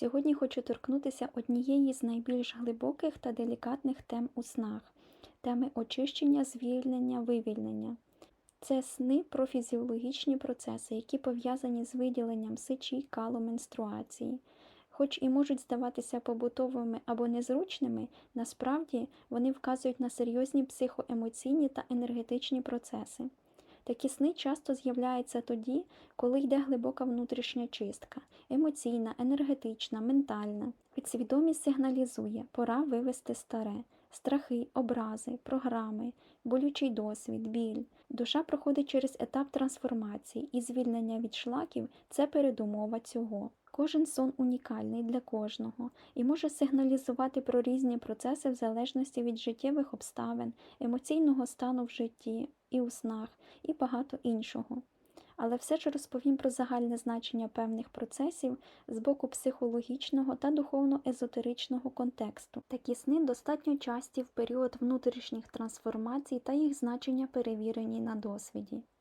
Сьогодні хочу торкнутися однієї з найбільш глибоких та делікатних тем у снах теми очищення, звільнення, вивільнення. Це сни про фізіологічні процеси, які пов'язані з виділенням сечі, калу, менструації. Хоч і можуть здаватися побутовими або незручними, насправді вони вказують на серйозні психоемоційні та енергетичні процеси. Такі сни часто з'являються тоді, коли йде глибока внутрішня чистка емоційна, енергетична, ментальна. Підсвідомість сигналізує, пора вивести старе, страхи, образи, програми, болючий досвід, біль. Душа проходить через етап трансформації, і звільнення від шлаків це передумова цього. Кожен сон унікальний для кожного і може сигналізувати про різні процеси в залежності від життєвих обставин, емоційного стану в житті і у снах, і багато іншого. Але все ж розповім про загальне значення певних процесів з боку психологічного та духовно-езотеричного контексту. Такі сни достатньо часті в період внутрішніх трансформацій та їх значення перевірені на досвіді.